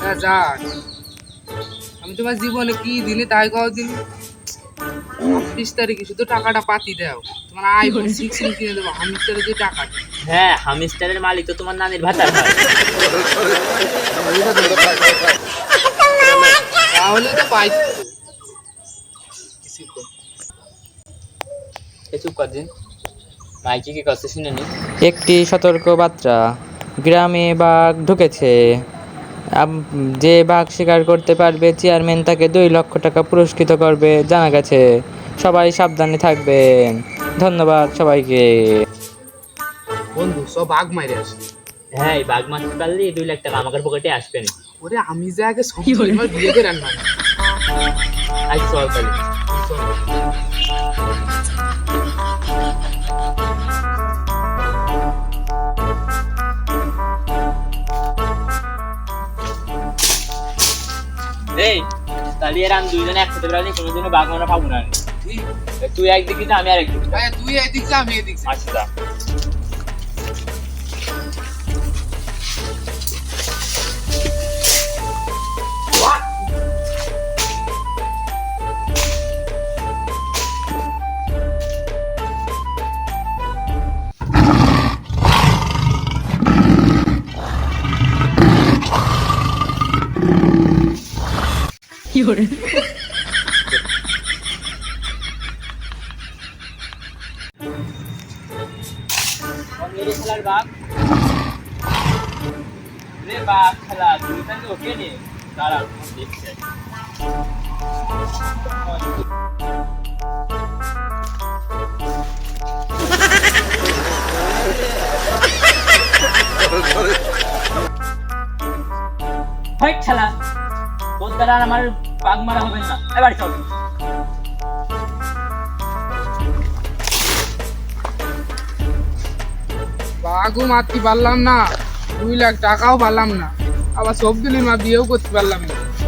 হ্যাঁ আমি তোমার জীবনে কি দিলে তাই কও দিলি। বিশ তারিখে শুধু টাকাটা পাতি দাও। তোমার আইফোন সিক্সটিন কিনে দেবো তাহলে যে টাকা। হ্যাঁ হামিস্টারের মালিক তো তোমার নানির হয় তাহলে তো পাই। চুপ কর দিন। মাইকি কি করছে শুনে নি? একটি সতর্ক বার্তা গ্রামে বাঘ ঢুকেছে। যে বাঘ শিকার করতে পারবে চেয়ারম্যান তাকে দুই লক্ষ টাকা পুরস্কৃত করবে জানা গেছে। সবাই সাবধানে থাকবেন ধন্যবাদ সবাইকে। বন্ধু সব বাঘ মাইরে আসে হ্যাঁ এই বাঘ মারতে পারলে দুই লাখ টাকা পকেটে আসবে না। ওরে আমি যে আগে সব করে। আজ চল। এই তাহলে এর আমি দুইজনে একসাথে বেড়ালি কোনোদিনও বাঘ মনে পাবো না। তুই একদিক দিতে আমি আর একদিক তুই এদিক যা আমি এদিক। আচ্ছা খেলার বাঘ রে খেলা দ্বারা আমার বাঘ মারা হবে না এবার বাঘও মারতে পারলাম না, দুই লাখ টাকাও পারলাম না। আবার সব দিলি মা বিয়েও করতে পারলাম না।